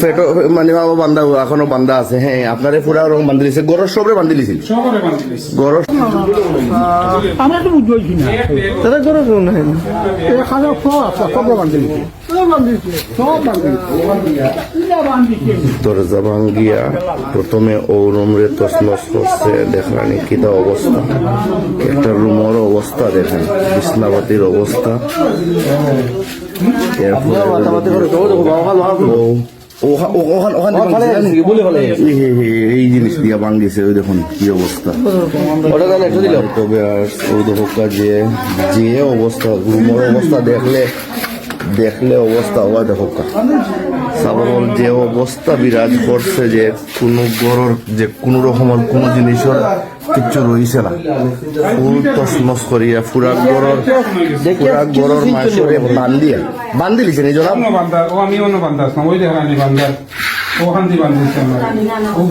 ফেটো মানে বাবা বান্ধা এখনও বান্ধা আছে হ্যাঁ আপনারে পুরা রং বান্ধি দিছে। গরর সবরে বান্ধি দিছিল বান্ধি গরর আমরা তো বুঝবই না। সব আছে সব বান্ধিল দরজা ভাঙ্গিয়া প্রথমে ও রুমরে তসনস করছে দেখলানি কিতা অবস্থা। একটা রুমের অবস্থা দেখেন বিছনাবাতির অবস্থা। এরপরে এই- জিনিস দিয়া ভাঙ্গিছে ওই দেখুন কি অবস্থা। তবে আর ওই দেখো যে যে অবস্থা অবস্থা দেখলে দেখলে অবস্থা হওয়া দেখো সাবরল যে অবস্থা বিরাজ করছে যে কোনো গরর যে কোনো রকমের কোনো জিনিসের কিচ্ছু রইছে না। ফুল তসমস করিয়া ফুরা গরর ফুরা গরর মাসরে বান্দিয়া বান্ধি লিছে অন্য বান্ধা ও আমি অন্য বান্ধা আসলাম ওই দেখানি বান্ধা ওখান দিয়ে বান্ধিছি আমরা। ও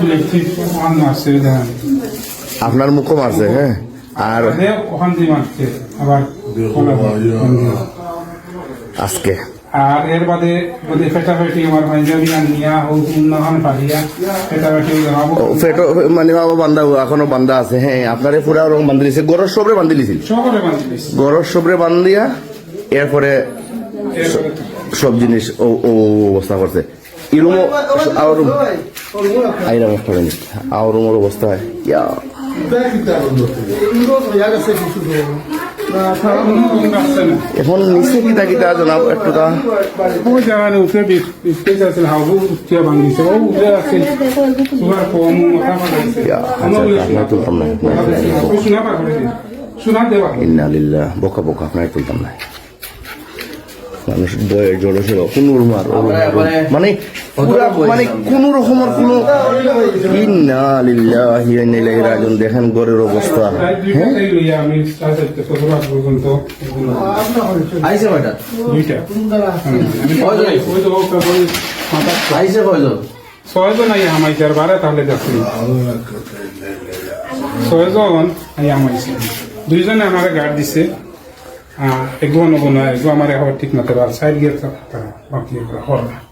আসছে দেখানি। আপনার মুখও মারছে হ্যাঁ? আর দেখ ওখান দিয়ে মারছে আবার আজকে আর এর বাদে বাদে ফেটাফেটি আমার পাঞ্জাবি নিয়া হোক অন্যখান পালিয়া ফেটাফেটি জানাব ও, ফেটো মানে বাবা বান্ধা এখনও বান্দা আছে হ্যাঁ আপনারে পুরা রং বান্ধি দিছে। গরর সবরে বান্ধি দিছিল? সবরে বান্ধি দিছি। গরর সবরে বান্ধিয়া এরপরে এরপরে সব জিনিস ও ও অবস্থা করছে। ইরুমো আর আইরাম আর রুমের অবস্থা ইয়া। এখন নিচে কিতা কিতা জানাব একটু তা। ওই জায়গায় উঠে স্টেজ আছে হাউস উঠে ভাঙিছে ও উঠে আছে তোমার কম মাথা ইয়া আচ্ছা লিল্লাহ বোকা বোকা আপনার তুলতাম না মানুষ বয়ের জড়ো ছিল কোন মানে পুরা- মানে কোন রকমের কোন রাজিউন। দেখেন ঘরের অবস্থা। হ্যাঁ? আইসে কয়জন কয়জন? ছয়জন আই আমাইছে আর বারে তাহলে ছয়জন আই আমাইছে। দুইজনে আমার গার্ড দিছে। এগুলো নব না এগুলো আমার এখন ঠিক মতো আর সাইড গিয়ে বাকি হল না।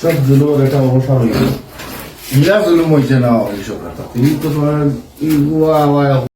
সব জুলুমের একটা অবসর হইল ইরা জুলুম হইছে না এইসব কথা। তিনি তো তোমার ইগুয়া আওয়া